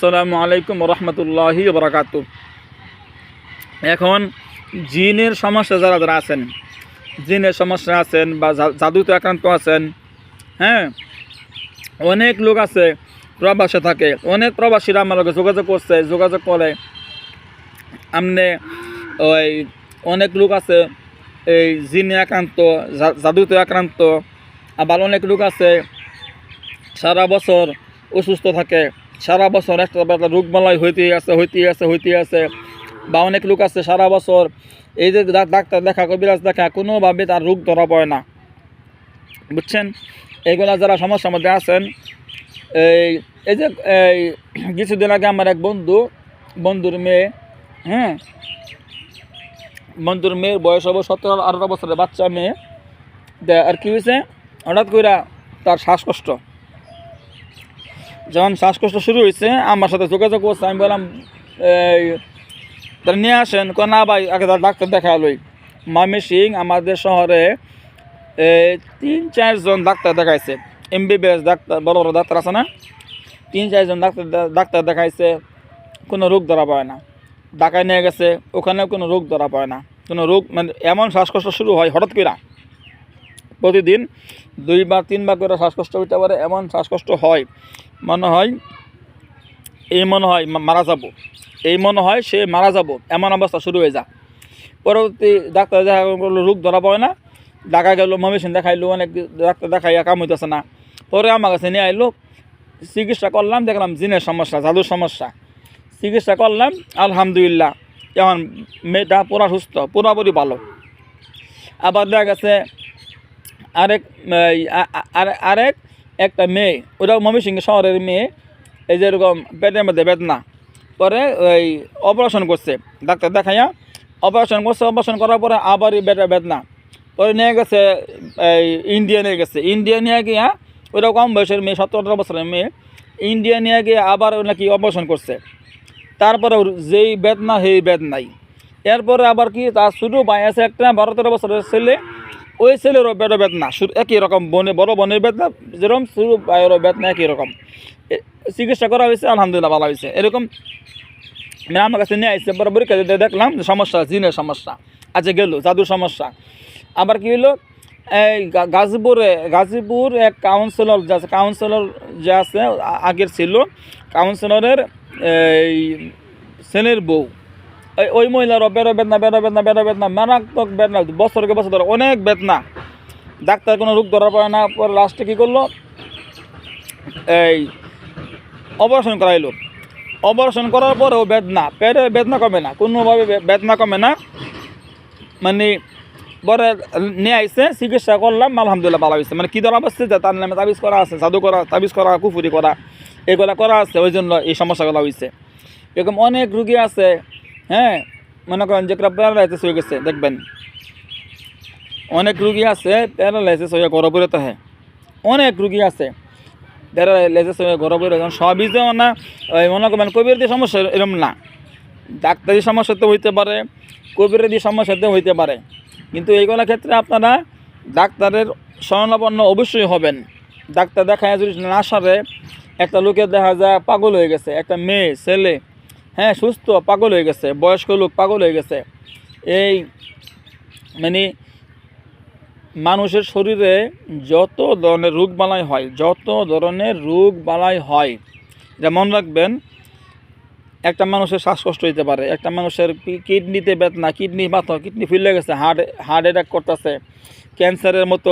আসসালামু আলাইকুম রহমতুল্লাহি বরাকাত এখন জিনের সমস্যা যারা যারা আছেন, জিনের সমস্যা আছেন বা জাদুতে আক্রান্ত আছেন হ্যাঁ অনেক লোক আছে প্রবাসে থাকে, অনেক প্রবাসীরা আমার যোগাযোগ করছে, যোগাযোগ করে আমনে ওই অনেক লোক আছে এই জিনে আক্রান্ত জাদুতে আক্রান্ত, আবার অনেক লোক আছে সারা বছর অসুস্থ থাকে। সারা বছর একটা একটা রোগবালাই হইতেই আছে হইতেই আছে হইতেই আছে। বা অনেক লোক আছে সারা বছর। এই যে ডাক্তার দেখা, কবিরাজ দেখা, কোনোভাবে তার রোগ ধরা পড়ে না। বুঝছেন? এইগুলা যারা সমস্যার মধ্যে আছেন, এই এই যে, এই কিছুদিন আগে আমার এক বন্ধু, বন্ধুর মেয়ে হ্যাঁ? বন্ধুর মেয়ের বয়স হব সতেরো, আঠারো বছরের বাচ্চা মেয়ে। আর কি হয়েছে হঠাৎ করে তার শ্বাসকষ্ট। যখন শ্বাসকষ্ট শুরু হয়েছে, আমার সাথে যোগাযোগ করছে, আমি বললাম তারা নিয়ে আসেন। কো না ভাই, আগে তার ডাক্তার দেখা লই মামি সিং আমাদের শহরে তিন চারজন ডাক্তার দেখাইছে। এমবিবিএস ডাক্তার, বড় বড় ডাক্তার আছে না? তিন চারজন ডাক্তার ডাক্তার দেখাইছে, কোনো রোগ ধরা পায় না। ঢাকায় নিয়ে গেছে, ওখানেও কোনো রোগ ধরা পায় না। কোনো রোগ মানে এমন শ্বাসকষ্ট শুরু হয় হঠাৎ করে প্রতিদিন দুইবার, তিনবার করে শ্বাসকষ্ট হইতে পারে, এমন শ্বাসকষ্ট হয় মনে হয়, এই মনে হয় মারা যাব। এই মনে হয় সে মারা যাব। এমন অবস্থা শুরু হয়ে যা। পরবর্তী ডাক্তার দেখা করল রোগ ধরা পড়ে না। ঢাকা গেল মমিশন দেখাইলো, অনেক ডাক্তার দেখাইয়া কাম হইতেছে না। পরে আমার কাছে নিয়ে আইলো, চিকিৎসা করলাম, দেখলাম জিনের সমস্যা, জাদুর সমস্যা। চিকিৎসা করলাম, আলহামদুলিল্লাহ, এখন মেয়েটা পুরা সুস্থ, পুরোপুরি ভালো। আবার দেখা গেছে, আরেক আরেক একটা মেয়ে, ওটাও ময়মনসিংহ শহরের মেয়ে, এই যে এরকম পেটের মধ্যে বেদনা। পরে ওই অপারেশন করছে, ডাক্তার দেখাইয়া অপারেশন করছে অপারেশন করার পরে আবারই পেটে বেদনা। পরে নিয়ে গেছে, এই ইন্ডিয়া নিয়ে গেছে। ইন্ডিয়া নিয়ে গিয়া ওটা কম বয়সের মেয়ে, সতেরো আঠারো বছরের মেয়ে ইন্ডিয়া নিয়ে গিয়ে আবার নাকি অপারেশন করছে। তারপরে যেই বেদনা, সেই বেদনাই। এরপরে আবার কি, তার শুরু পাই আছে একটা, বারো তেরো বছরের ছেলে ওই ছেলেরও বেদ বেদনা শুরু একই রকম, বনে, বড় বনের বেদনা যেরকম শুরু পায়েরও বেদনা একই রকম। চিকিৎসা করা হয়েছে, আলহামদুলিল্লাহ ভালো হয়েছে। এরকম মানে আমার কাছে নিয়ে আসছে বরাবরই দিয়ে দেখলাম সমস্যা, জিনের সমস্যা আচ্ছা গেল, জাদুর সমস্যা। আবার কি হলো এই গাজীপুরে, গাজীপুর এক কাউন্সিলর যে আছে কাউন্সিলর যে আছে আগের ছিল কাউন্সিলরের এই, ছেলের বউ। ওই ওই মহিলার বেরো, বেদনা বেরো বেদনা বেরো, বেদনা, মারাত্মক বেদনা, বছরকে বছর ধরে অনেক বেদনা। ডাক্তার কোনো রোগ ধরা পড়ে না, পরে লাস্টে কী করল? এই, অপারেশন করাইলো। অপারেশন করার পরেও বেদনা, পেটে বেদনা কমে না, কোনোভাবে বেদনা কমে না। মানে পরে নিয়ে আইসে চিকিৎসা করলাম, আলহামদুলিল্লাহ ভালো হয়েছে মানে কী ধরা বসছে যে তার নামে তাবিজ করা আছে জাদু করা, তাবিজ করা, কুফুরি করা, এগুলা করা আছে, ওই জন্য এই সমস্যাগুলো হয়েছে এরকম অনেক রুগী আছে হ্যাঁ মনে করেন যে যেগুলো প্যারালাইসিস হয়ে গেছে, দেখবেন। অনেক রুগী আছে প্যারালাইসিস হয়ে ঘর পরে তো হ্যাঁ অনেক রুগী আছে প্যারালাইসিস হয়ে পরে সবই যে না, ওই মনে করেন কবির দিয়ে সমস্যা এরকম না। ডাক্তারি সমস্যাতে হইতে পারে কবির দিয়ে সমস্যাতে হইতে পারে। কিন্তু এইগুলো ক্ষেত্রে আপনারা ডাক্তারের শরণাপন্ন অবশ্যই হবেন। ডাক্তার দেখায় যদি না সারে, একটা লোকের দেখা যায় পাগল হয়ে গেছে, একটা মেয়ে, ছেলে হ্যাঁ সুস্থ, পাগল হয়ে গেছে, বয়স্ক লোক পাগল হয়ে গেছে। এই মানে মানুষের শরীরে যত ধরনের রোগ বালাই হয়, যত ধরনের রোগ বালাই হয়, এটা মনে রাখবেন, একটা মানুষের শ্বাসকষ্ট হইতে পারে, একটা মানুষের কিডনিতে বেদনা কিডনি পাথর কিডনি ফুলে গেছে, হার্ট হার্ট অ্যাটাক করতেছে, ক্যান্সারের মতো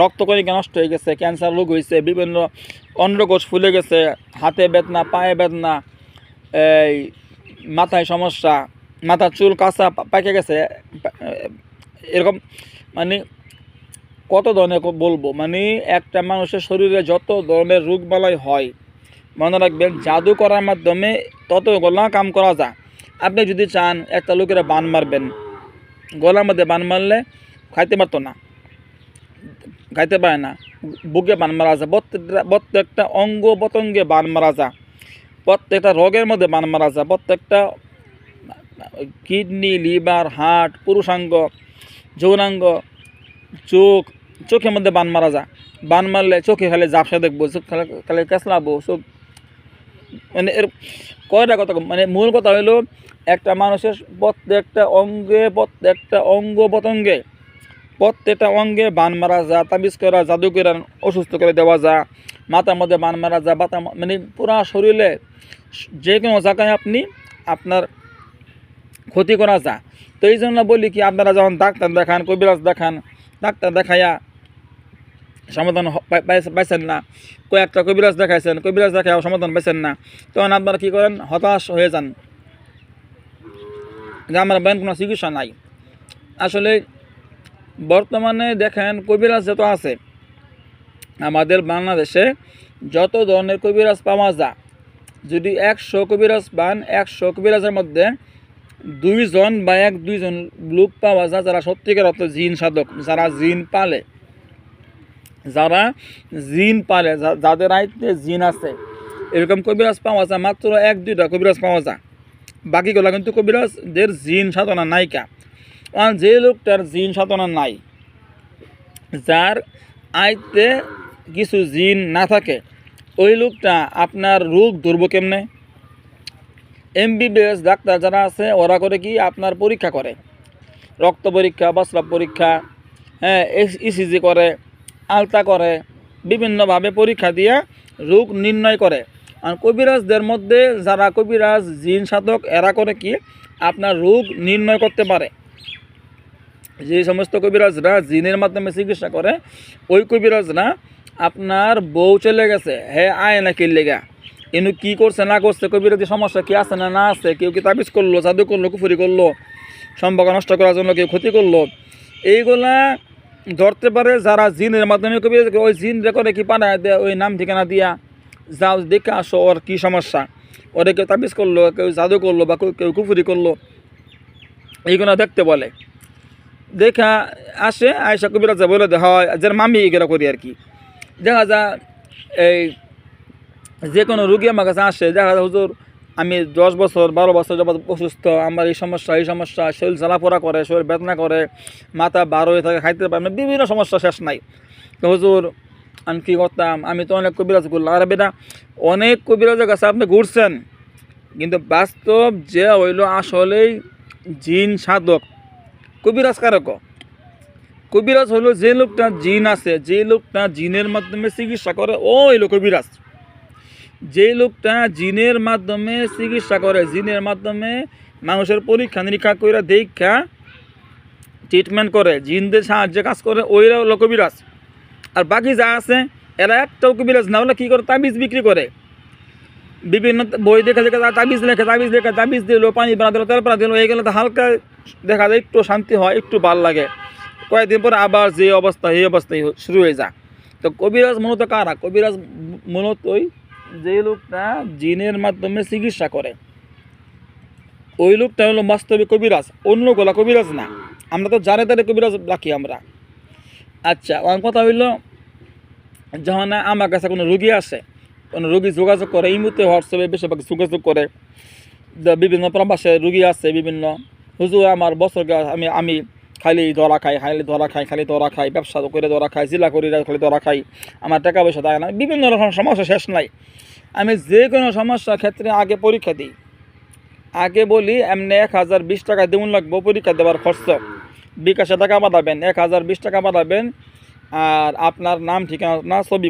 রক্তকণিকা নষ্ট হয়ে গেছে, ক্যান্সার রোগ হয়েছে বিভিন্ন অন্ডকোষ ফুলে গেছে, হাতে বেদনা পায়ে বেদনা এই মাথায় সমস্যা, মাথার চুল কাঁচা পাকে গেছে এরকম মানে কত ধরনের বলব মানে একটা মানুষের শরীরে যত ধরনের রোগ বালাই হয়, মনে রাখবেন জাদু করার মাধ্যমে তত গলা কাম করা যায়। আপনি যদি চান একটা লোকেরা বান মারবেন, গলার মধ্যে বান মারলে খাইতে পারতো না, খাইতে পারে না, বুকে বান মারা যায়, প্রত্যেকটা প্রত্যেকটা অঙ্গ প্রত্যঙ্গে বান মারা যায়। প্রত্যেকটা রোগের মধ্যে বান মারা যায় প্রত্যেকটা কিডনি, লিভার, হার্ট, পুরুষাঙ্গ, যৌনাঙ্গ, চোখ, চোখের মধ্যে বান মারা যায়। বান মারলে চোখে খালি ঝাপসা দেখব, চোখ খালি খালি কেসলাবো চোখ মানে এর কয়টা কথা মানে মূল কথা হলো, একটা মানুষের প্রত্যেকটা অঙ্গে, প্রত্যেকটা অঙ্গ প্রত্যঙ্গে, প্রত্যেকটা অঙ্গে বান মারা যা তাবিজ করা, জাদু করে, অসুস্থ করে দেওয়া যা মাথার মধ্যে বান মারা যা বাতা মানে পুরা শরীরে যে কোনো জায়গায় আপনি আপনার ক্ষতি করা যা তো এই জন্য বলি কি, আপনারা যখন ডাক্তার দেখান, কবিরাজ দেখান, ডাক্তার দেখাইয়া সমাধান পাইছেন না, কয়েকটা কবিরাজ দেখাইছেন, কবিরাজ দেখায় সমাধান পাইছেন না, তখন আপনারা কী করেন, হতাশ হয়ে যান। যে আমার ব্যান কোনো চিকিৎসা নাই। আসলে বর্তমানে দেখেন কবিরাজ যত আছে আমাদের বাংলাদেশে যত ধরনের কবিরাজ পাওয়া যায়, যদি একশো কবিরাজ পান, একশো কবিরাজের মধ্যে দুইজন বা এক দুইজন লোক পাওয়া যায় যারা সত্যিকার অর্থ জিন সাধক, যারা জিন পালে। যারা জিন পালে যাদের আইতে জিন আছে, এরকম কবিরাজ পাওয়া যায়, মাত্র এক দুইটা কবিরাজ পাওয়া যায়। বাকিগুলো কিন্তু কবিরাজদের জিন সাধনা নাইকা আর যে লোকটার জিন সাধনা নাই, যার আইতে কিছু জিন না থাকে, ওই লোকটা আপনার রোগ ধরব কেমনে? এমবিবিএস ডাক্তার যারা আছে, ওরা করে কি আপনার পরীক্ষা করে। রক্ত পরীক্ষা বস্রাব পরীক্ষা হ্যাঁ ইসিজি করে, আলতা করে, বিভিন্নভাবে পরীক্ষা দিয়ে রোগ নির্ণয় করে। আর কবিরাজদের মধ্যে যারা কবিরাজ, জিন সাধক, এরা করে কি আপনার রোগ নির্ণয় করতে পারে। যে সমস্ত কবিরাজরা জিনের মাধ্যমে চিকিৎসা করে, ওই কবিরাজরা আপনার বউ চলে গেছে, হে আয় না কিনলে গা এনু কি করছে, না করছে কবিরাজি সমস্যা কি আছে না না আছে, কেউ কি তাবিজ করল, জাদু করল, কুফুরি করল, সম্পর্ক নষ্ট করার জন্য কেউ ক্ষতি করল? এইগুলা ধরতে পারে যারা জিনের মাধ্যমে, কবি ওই জিন করে কি পাঠায় দেয়, ওই নাম ঠিকানা দিয়া। যাও, দেখে আসো ওর কী সমস্যা। ওরে কেউ তাবিজ করল, কেউ জাদু করল, বা কেউ- কেউ কুফুরি করল। এইগুলো দেখতে বলে। দেখা আসে আয়সা কবিরাজ বলে দেওয়া হয় যার মামি এগুলো করি আর কি। দেখা যা, এই যে কোনো রুগী আমার কাছে আসে, দেখা যায় হুজুর, আমি দশ বছর, বারো বছর যাবত অসুস্থ, আমার এই সমস্যা এই সমস্যা, শরীর জ্বালাপোড়া করে, শরীর বেদনা করে, মাথা বার হয়ে থাকে, খাইতে পারে বিভিন্ন সমস্যা শেষ নাই। তো হুজুর, আমি কী করতাম, আমি তো অনেক কবিরাজ করলাম। আর বেটা, অনেক কবিরাজের কাছে আপনি ঘুরছেন, কিন্তু বাস্তব যে হইল আসলেই জিন সাধক। কবিরাজ কারক কবিরাজ হলো যে লোকটা জিন আছে, যে লোকটা জিনের মাধ্যমে চিকিৎসা করে ও হইল কবিরাজ। যে লোকটা জিনের মাধ্যমে চিকিৎসা করে, জিনের মাধ্যমে মানুষের পরীক্ষা নিরীক্ষা করে দেখা ট্রিটমেন্ট করে, জিনদের সাহায্যে কাজ করে, ওইরা হলো কবিরাজ। আর বাকি যা আছে, এরা একটাও কবিরাজ না হলে কী করে? তাবিজ বিক্রি করে। বিভিন্ন বই দেখে দেখে তাবিজ লেখে তাবিজ লেখে, তাবিজ দিল পানি বানা দিল তেল পানা দিল এইগুলো তো হালকা দেখা যায়, একটু শান্তি হয়, একটু ভালো লাগে। কয়েকদিন পরে আবার যে অবস্থা, এই অবস্থায় শুরু হয়ে যায় তো কবিরাজ মূলত কারা? কবিরাজ মূলত ওই যে লোকটা জিনের মাধ্যমে চিকিৎসা করে। ওই লোকটা হলো বাস্তবিক কবিরাজ, অন্য গোলা কবিরাজ না। আমরা তো জানে তারে কবিরাজ রাখি আমরা। আচ্ছা আমার কথা হইল, যখন আমার কাছে কোনো রুগী আসে, কোনো রুগী যোগাযোগ করে, এই মুহূর্তে হোয়াটসঅ্যাপে বেশিরভাগ যোগাযোগ করে বিভিন্ন প্রবাসে রুগী আছে, বিভিন্ন। হুজুর, আমার বছর গা- আমি আমি খালি ধরা খাই খালি ধরা খাই খালি ধরা খাই ব্যবসা করে ধরা খাই জিলা করি খালি ধরা খাই আমার টাকা পয়সা থাকে না বিভিন্ন রকম সমস্যা শেষ নাই। আমি যে কোনো সমস্যার ক্ষেত্রে আগে পরীক্ষা দিই। আগে বলি এমনি এক হাজার বিশ টাকা দেউন লাগবো পরীক্ষা দেওয়ার খরচ। বিকাশে টাকা পাঠাবেন এক হাজার বিশ টাকা পাঠাবেন আর আপনার নাম ঠিকানা না ছবি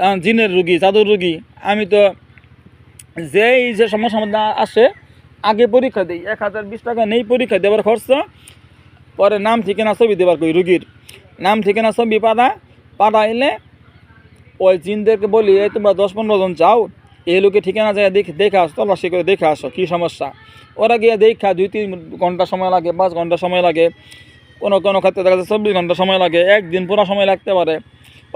আহ, জিনের রুগী জাদুর রুগী। আমি তো যেই যে সমস্যার মধ্যে আসে আগে পরীক্ষা দিই, এক হাজার বিশ টাকা নেই পরীক্ষা দেওয়ার খরচ, পরে নাম, ঠিকানা, ছবি দেবার কই রুগীর। নাম, ঠিকানা, ছবি পাঠা পাঠাইলে ওই জিনদেরকে বলি, এই তোমরা দশ পনেরো জন যাও, এই লোকে ঠিকানা যায়, দেখে দেখে আসো, তল্লাশি করে দেখে আসো, কী সমস্যা? ওরা গিয়ে দেখা, দুই, তিন ঘণ্টা সময় লাগে, পাঁচ ঘণ্টা সময় লাগে, কোনো কোনো ক্ষেত্রে দেখা যাচ্ছে চব্বিশ ঘণ্টা সময় লাগে, একদিন পুরো সময় লাগতে পারে।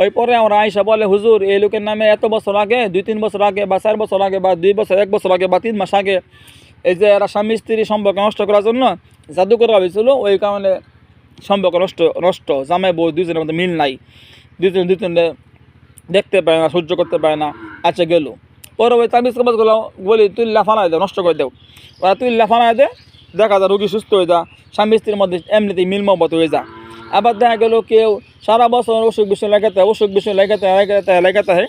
ওই পরে আমরা আইসা বলে, হুজুর, এই লোকের নামে এত বছর আগে, দুই, তিন বছর আগে, বা চার বছর আগে, বা দুই বছর, এক বছর আগে, বা তিন মাস আগে এই যে এরা স্বামী স্ত্রী সম্পর্ক নষ্ট করার জন্য জাদু করা হয়েছিল ওই কারণে সম্পর্ক নষ্ট নষ্ট। জামাই বউ দুজনের মধ্যে মিল নাই। দুজন দুজনে দেখতে পায় না, সহ্য করতে পায় না আচ্ছা গেল। পরে ওই তাবিজ কাবাজগুলো বলি তুই লাফানায় দে, নষ্ট করে দেও। ওরা তুই লাফানায় দে, দেখা যায় রুগী সুস্থ হয়ে যা, স্বামী স্ত্রীর মধ্যে এমনিতেই মিল মহব্বত হয়ে যা। আবার দেখা গেল কেউ সারা বছর অসুখ বিসুখ লাগাতে, অসুখ বিসুখ লাগাতে লাগাতে লাগাতে হয়।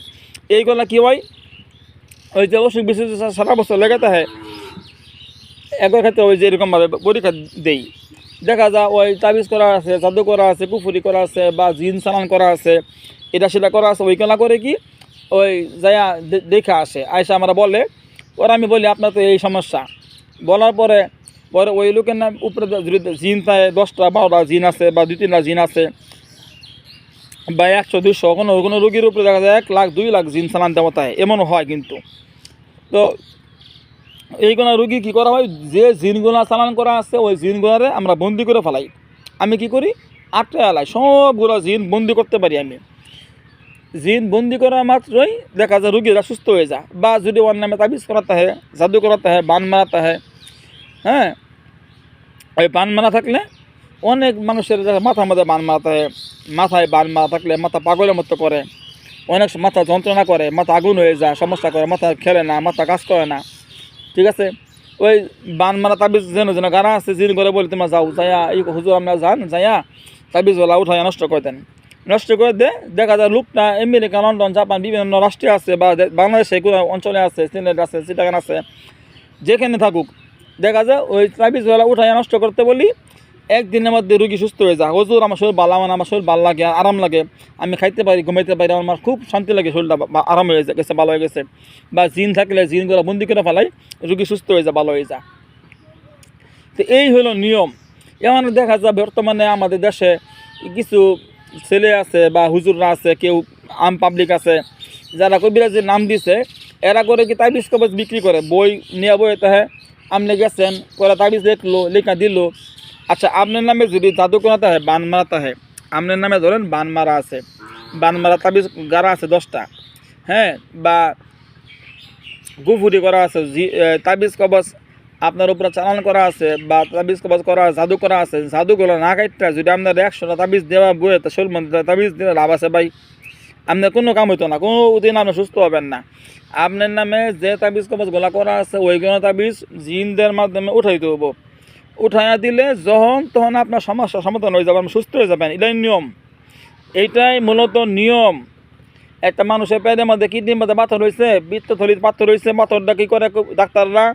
এইগুলো কী হয়? ওই যে অসুখ বিসুখ সারা বছর লেগে থাকে একবার ক্ষেত্রে ওই যে এরকমভাবে পরীক্ষা দেই। দেখা যায় ওই তাবিজ করা আছে, জাদু করা আছে পুফুরি করা আছে বা জিন চালান করা আছে, এটা সেটা করা আছে, ওইগুলা করে কি ওই যায়া দেখে আসে। আয়সা আমরা বলে, ওরা আমি বলি, আপনার তো এই সমস্যা। বলার পরে পরে ওই লোকের নাম উপরে জিন থাকে দশটা, বারোটা জিন আছে বা দুই, তিনটা জিন আছে বা একশো দুশো কোনো কোনো রুগীর উপরে দেখা যায় এক লাখ, দুই লাখ জিন চালান দেওয়া এমনও হয় কিন্তু। তো এইগুলো রুগী কী করা হয়? যে জিনগুলা চালান করা আছে, ওই জিনগুলারে আমরা বন্দি করে ফেলাই। আমি কি করি? আটটা এলাই সবগুলো জিন বন্দি করতে পারি আমি। জিন বন্দি করা মাত্রই দেখা যায় রুগীরা সুস্থ হয়ে যায়। বা যদি ওর নামে তাবিজ করাতে হয়, জাদু করাতে হয়, বান মারাতে হয় হ্যাঁ? ওই বান মারা থাকলে অনেক মানুষের মাথার মধ্যে বান মারাতে হয়, মাথায় বান মারা থাকলে মাথা পাগলের মতো করে। অনেক মাথা যন্ত্রণা করে, মাথা আগুন হয়ে যায়, সমস্যা করে, মাথা খেলে না, মাথা কাজ করে না। ঠিক আছে? ওই বান মারা তাবিজ যেন যেন গানা আছে, জিন করে বলি তোমার যাও, যাইয়া, এই হুজুর আমরা যান, যাইয়া তাবিজওয়ালা উঠাইয়া নষ্ট করে দেন। নষ্ট করে দে, দেখা যায় লোকটা আমেরিকা, লন্ডন, জাপান, বিভিন্ন রাষ্ট্রে আছে বা বাংলাদেশে কোনো অঞ্চলে আছে, সিলেট আছে চিটাগান আছে, যেখানে থাকুক, দেখা যায় ওই তাবিজওয়ালা উঠাইয়া নষ্ট করতে বলি একদিনের মধ্যে রুগী সুস্থ হয়ে যায়। হুজুর, আমার শরীর ভালো মানে আমার শরীর ভালো লাগে, আরাম লাগে। আমি খাইতে পারি, ঘুমাইতে পারি, আমার খুব শান্তি লাগে, শরীরটা আরাম হয়ে গেছে, ভালো হয়ে গেছে। বা জিন থাকলে জিনগুলো বন্দি করে ফেলাই, রুগী সুস্থ হয়ে যায়, ভালো হয়ে যায়। তো এই হলো নিয়ম। এমন দেখা যায়, বর্তমানে আমাদের দেশে কিছু ছেলে আছে বা হুজুররা আছে, কেউ আম পাবলিক আছে, যারা কবিরাজের নাম দিছে, এরা করে কি তাবিজ কবজ বিক্রি করে। বই নিয়ে বই তাহে আপনি গেছেন করে তাবিজ লিখলো, লেখা দিল। আচ্ছা আপনার নামে যদি জাদু করাতে হয় বান মারাতে হয়। আপনার নামে ধরেন বান মারা আছে। বান মারা তাবিজ গাড়া আছে দশটা। হ্যাঁ বা গুফুরি করা আছে তাবিজ কবচ আপনার উপরে চালান করা আছে, বা তাবিজ কবজ করা, জাদু করা আছে। জাদুগুলো না কাটটা যদি আপনার একশোটা তাবিজ দেওয়া বইয়ে তা শোল মন্দির তাবিজ দিলে লাভ আছে ভাই। আপনার কোনো কাম হইতো না কোনো দিন আপনি সুস্থ হবেন না। আপনার নামে যে তাবিজ কবজগুলো করা আছে, ওইগুলো তাবিজ জিনদের মাধ্যমে উঠাইতে হব উঠাইয়া দিলে যখন তখন আপনার সমস্যা সমাধান হয়ে যাবে, আপনি সুস্থ হয়ে যাবেন। এটাই নিয়ম। এইটাই মূলত নিয়ম। একটা মানুষের পেটের মধ্যে কিডনির মধ্যে পাথর হয়েছে বৃত্তথলির পাথর হয়েছে পাথরটা কী করে ডাক্তাররা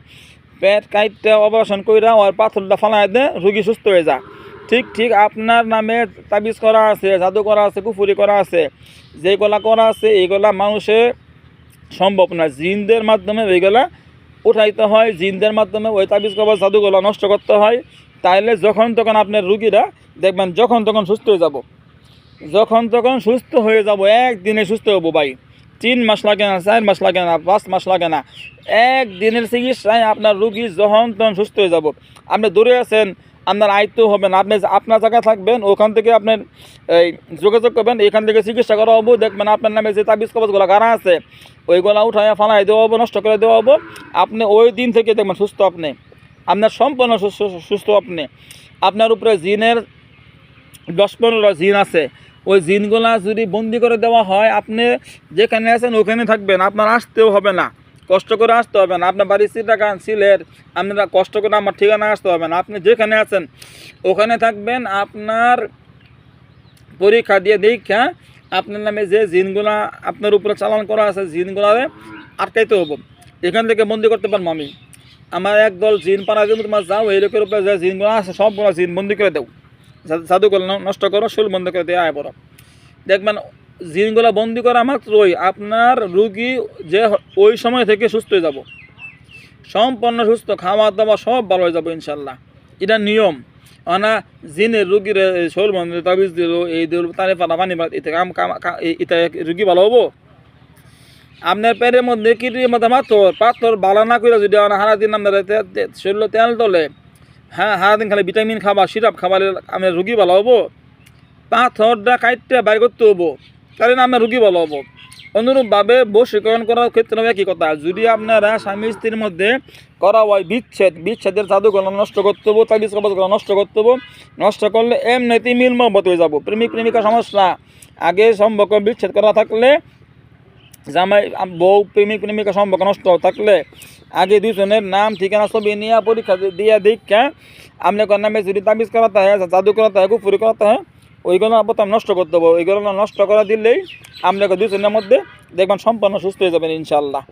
পেট কাইটটা অপারেশন কইরা ওর পাথরটা ফালাই দেয়, রুগী সুস্থ হয়ে যায়। ঠিক ঠিক আপনার নামে তাবিজ করা আছে, জাদু করা আছে, কুফুরি করা আছে, যেগুলা করা আছে এইগুলা মানুষের সম্ভব না। জিনদের মাধ্যমে ওইগুলা উঠাইতে হয়, জিন্দের মাধ্যমে ওই তাবিজ কবর জাদুগুলো নষ্ট করতে হয়, তাইলে যখন তখন আপনার রুগীরা দেখবেন যখন তখন সুস্থ হয়ে যাব। যখন তখন সুস্থ হয়ে যাব, একদিনে সুস্থ হব ভাই। তিন মাস লাগে না, চার মাস লাগে না, পাঁচ মাস লাগে না। একদিনের চিকিৎসায় আপনার রুগী যখন তখন সুস্থ হয়ে যাব। আপনি দূরে আছেন আপনার আয়ত্ত হবে না। আপনি আপনার জায়গায় থাকবেন, ওখান থেকে আপনার এই, যোগাযোগ করবেন, এখান থেকে চিকিৎসা করা হব, দেখবেন আপনার নামে যে তাবিজ কবজগুলো গাড়া আছে, ওইগুলো উঠাইয়া ফালাই দেওয়া হব, নষ্ট করে দেওয়া হব। আপনি ওই দিন থেকে দেখবেন সুস্থ আপনি। আপনার সম্পূর্ণ সুস্থ আপনি। আপনার উপরে জিনের দশ পনেরো জিন আছে। ওই জিনগুলা যদি বন্দি করে দেওয়া হয়, আপনি যেখানে আছেন ওখানে থাকবেন, আপনার আসতেও হবে না। কষ্ট করে আসতে হবে না। আপনার বাড়ি সিটাগান সিলেট, আপনারা কষ্ট করে আমার ঠিকানা আসতে হবে না। আপনি যেখানে আছেন, ওখানে থাকবেন। আপনার পরীক্ষা দিয়ে দীক্ষা আপনার নামে যে জিনগুলা আপনার উপরে চালান করা আছে, জিনগুলারে আটকাইতে হব। এখান থেকে বন্দি করতে পারব আমি। আমার একদল জিন পাড়া যদি তোমার যাও, এই লোকের উপরে যে জিনগুলো আছে, সবগুলো জিন বন্দি করে দেও। জা- জাদুগুলো নষ্ট করো, শুল বন্ধ করে দেওয়া আয় বড় দেখবেন জিনগুলো বন্দি করা মাত্রই আপনার রুগী যে ওই সময় থেকে সুস্থ হয়ে যাব। সম্পূর্ণ সুস্থ খাওয়া দাওয়া সব ভালো হয়ে যাব ইনশাল্লাহ। এটা নিয়ম। না জিনের রুগীর শোল বন্ধ তাবিজ দিল, এই দিল, তারে পালা পানি এতে কাম এটা রুগী ভালো হব? আপনার পেটের মধ্যে কিডনির মধ্যে পাথর পাথর বালা না করে যদি হারা দিন আপনার তে- তেল তোলে হ্যাঁ হারা দিন খালি ভিটামিন খাবা সিরাপ খাবারে আপনার রুগী ভালো হব? পাথরটা কাইটটা বাইর করতে হব। না আপনার রুগী ভালো হব। অনুরূপভাবে বশীকরণ করার ক্ষেত্রে একই কথা। যদি আপনারা স্বামী স্ত্রীর মধ্যে করা হয় বিচ্ছেদ, বিচ্ছেদের জাদুগুলো নষ্ট করতে হব তাবিজ কবজগুলো নষ্ট করতে হব, নষ্ট করলে এমনিতেই মিল মহব্বত হয়ে যাব। প্রেমিক, প্রেমিকা সমস্যা। আগে সম্পর্ক বিচ্ছেদ করা থাকলে, জামাই, বউ, প্রেমিক, প্রেমিকা সম্পর্ক নষ্ট থাকলে, আগে দুজনের নাম, ঠিকানা, ছবি নিয়ে পরীক্ষা দিয়া দীক্ষা। আপনি কোন নামে যদি তাবিজ করাতে হয়, জাদু করাতে হয়, কুফুরি করাতে হয় ওইগুলো প্রথম নষ্ট করতে হবে ওইগুলো নষ্ট করা দিলেই আপনাকে দুজনের মধ্যে দেখবেন সম্পূর্ণ সুস্থ হয়ে যাবেন ইনশাল্লাহ